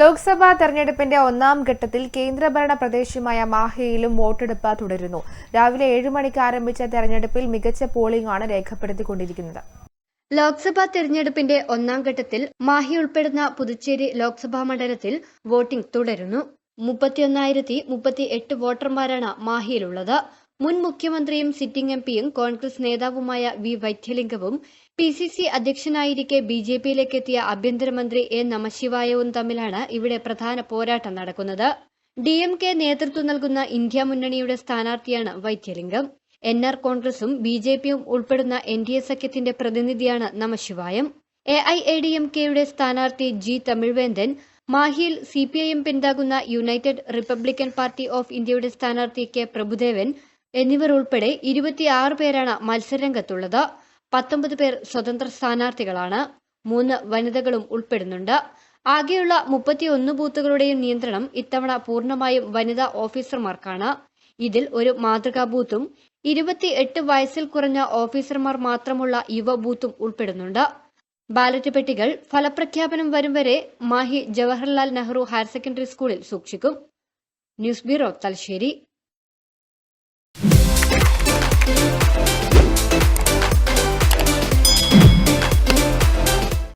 ലോക്സഭാ തെരഞ്ഞെടുപ്പിന്റെ ഒന്നാം ഘട്ടത്തിൽ കേന്ദ്രഭരണ പ്രദേശമായ മാഹിയിലും വോട്ടെടുപ്പ് തുടരുന്നു. രാവിലെ ഏഴ് മണിക്ക് ആരംഭിച്ച തെരഞ്ഞെടുപ്പിൽ മികച്ച പോളിംഗ് ആണ് രേഖപ്പെടുത്തിക്കൊണ്ടിരിക്കുന്നത്. ലോക്സഭാ തെരഞ്ഞെടുപ്പിന്റെ ഒന്നാം ഘട്ടത്തിൽ മാഹി ഉൾപ്പെടുന്ന പുതുച്ചേരി ലോക്സഭാ മണ്ഡലത്തിൽ വോട്ടിംഗ് തുടരുന്നു. മുപ്പത്തിയൊന്നായിരത്തി മുപ്പത്തി എട്ട് വോട്ടർമാരാണ് മാഹിയിലുള്ളത്. മുൻ മുഖ്യമന്ത്രിയും സിറ്റിംഗ് എം പിയും കോൺഗ്രസ് നേതാവുമായ വി വൈദ്യലിംഗവും പി സി സി അധ്യക്ഷനായിരിക്കെ ബി ജെ പിയിലേക്ക് എത്തിയ ആഭ്യന്തരമന്ത്രി എ നമശിവായവും തമ്മിലാണ് ഇവിടെ പ്രധാന പോരാട്ടം നടക്കുന്നത്. ഡി എം കെ നേതൃത്വം നൽകുന്ന ഇന്ത്യ മുന്നണിയുടെ സ്ഥാനാർത്ഥിയാണ് വൈദ്യലിംഗം. എൻ ആർ കോൺഗ്രസും ബി ജെ പിയും ഉൾപ്പെടുന്ന എൻ ഡി എ സഖ്യത്തിന്റെ പ്രതിനിധിയാണ് Namassivayam. A I A D M കെയുടെ സ്ഥാനാർത്ഥി ജി തമിഴ്വേന്ദൻ മാഹിയിൽ സി പി ഐ എം പിന്താകുന്ന യുണൈറ്റഡ് റിപ്പബ്ലിക്കൻ പാർട്ടി ഓഫ് ഇന്ത്യയുടെ സ്ഥാനാർത്ഥി കെ പ്രഭുദേവൻ എന്നിവർ ഉൾപ്പെടെ ഇരുപത്തിയാറ് പേരാണ് മത്സരരംഗത്തുള്ളത്. പത്തൊമ്പത് പേർ സ്വതന്ത്ര സ്ഥാനാർത്ഥികളാണ്. മൂന്ന് വനിതകളും ഉൾപ്പെടുന്നുണ്ട്. ആകെയുള്ള മുപ്പത്തിയൊന്ന് ബൂത്തുകളുടെയും നിയന്ത്രണം ഇത്തവണ പൂർണമായും വനിതാ ഓഫീസർമാർക്കാണ്. ഇതിൽ ഒരു മാതൃകാ ബൂത്തും ഇരുപത്തി എട്ട് വയസ്സിൽ കുറഞ്ഞ ഓഫീസർമാർ മാത്രമുള്ള യുവ ബൂത്തും ഉൾപ്പെടുന്നുണ്ട്. ബാലറ്റ് പെട്ടികൾ ഫലപ്രഖ്യാപനം വരും വരെ മാഹി ജവഹർലാൽ നെഹ്റു ഹയർ സെക്കൻഡറി സ്കൂളിൽ സൂക്ഷിക്കും. News bureau Thalassery. Thank you.